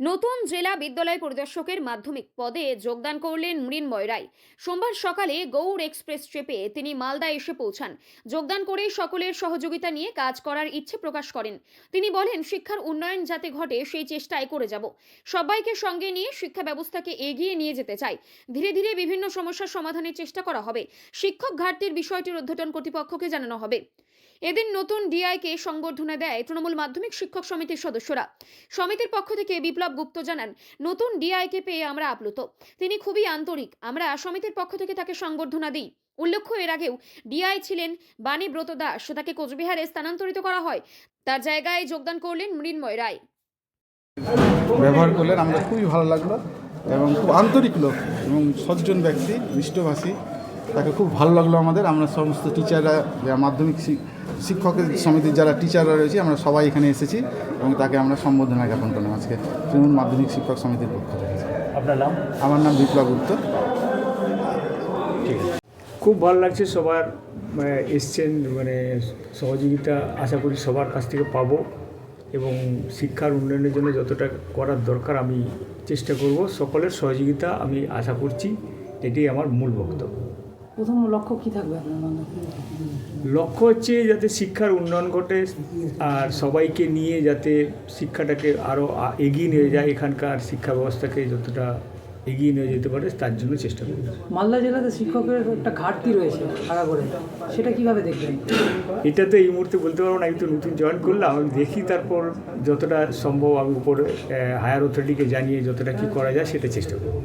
নতুন জেলা বিদ্যালয় পরিদর্শকের মাধ্যমিক পদে যোগদান করলেন মৃন্ময় রায় সোমবার সকালে গৌড় এক্সপ্রেস চেপে তিনি মালদা এসে পৌঁছান। যোগদান করে সকলের সহযোগিতা নিয়ে কাজ করার ইচ্ছে প্রকাশ করেন। তিনি বলেন, শিক্ষার উন্নয়ন যাতে ঘটে, সেই চেষ্টায় করে যাব। সবাইকে সঙ্গে নিয়ে শিক্ষা ব্যবস্থাকে এগিয়ে নিয়ে যেতে চাই। ধীরে ধীরে বিভিন্ন সমস্যার সমাধানের চেষ্টা করা হবে। শিক্ষক ঘাটতির বিষয়টির উদ্ঘাটন কর্তৃপক্ষকে জানানো হবে। এদিন নতুন ডিআইকে সংবর্ধনা দেয় তৃণমূল মাধ্যমিক শিক্ষক সমিতির সদস্যরা। সমিতির পক্ষ থেকে বিপ্লব গুপ্ত জানান, নতুন ডিআইকে পেয়ে আমরা আপ্লুত। তিনি খুবই আন্তরিক। আমরা সমিতির পক্ষ থেকে তাকে সংবর্ধনা দিই। উল্লেখ্য, এর আগেও ডিআই ছিলেন বাণী ব্রত দাস। তাকে কোচবিহারে স্থানান্তরিত করা হয়। তার জায়গায় যোগদান করলেন মৃন্ময় রায়। ব্যবহার করলেন আমরা খুবই ভালো লাগল এবং খুব আন্তরিক লোক এবং সজ্জন ব্যক্তি মিষ্টভাষী তাকে খুব ভালো লাগল আমাদের। আমরা সমস্ত টিচাররা মাধ্যমিক শিক্ষকের সমিতির যারা টিচাররা রয়েছে আমরা সবাই এখানে এসেছি এবং তাকে আমরা সম্বোধনা জ্ঞাপন করলাম আজকে তৃণমূল মাধ্যমিক শিক্ষক সমিতির পক্ষ থেকে। আপনার নাম? আমার নাম বিপ্লব গুপ্ত। খুব ভালো লাগছে সবার মানে এসছেন মানে সহযোগিতা আশা করি সবার কাছ থেকে পাবো এবং শিক্ষার উন্নয়নের জন্য যতটা করার দরকার আমি চেষ্টা করব। সকলের সহযোগিতা আমি আশা করছি এটাই আমার মূল বক্তব্য। প্রথম লক্ষ্য কি থাকবে আপনার লক্ষ্য হচ্ছে যাতে শিক্ষার উন্নয়ন ঘটে আর সবাইকে নিয়ে যাতে শিক্ষাটাকে আরও এগিয়ে নিয়ে যায় এখানকার শিক্ষা ব্যবস্থাকে যতটা এগিয়ে নিয়ে যেতে পারে তার জন্য চেষ্টা করব। মালদা জেলাতে শিক্ষকের একটা ঘাটতি রয়েছে আগাগোড়ে সেটা কীভাবে দেখবেন? এটা তো এই মুহূর্তে বলতে পারব না আমি তো নতুন জয়েন করলাম আমি দেখি তারপর যতটা সম্ভব আমি উপরে হায়ার অথরিটিকে জানিয়ে যতটা কী করা যায় সেটা চেষ্টা করব।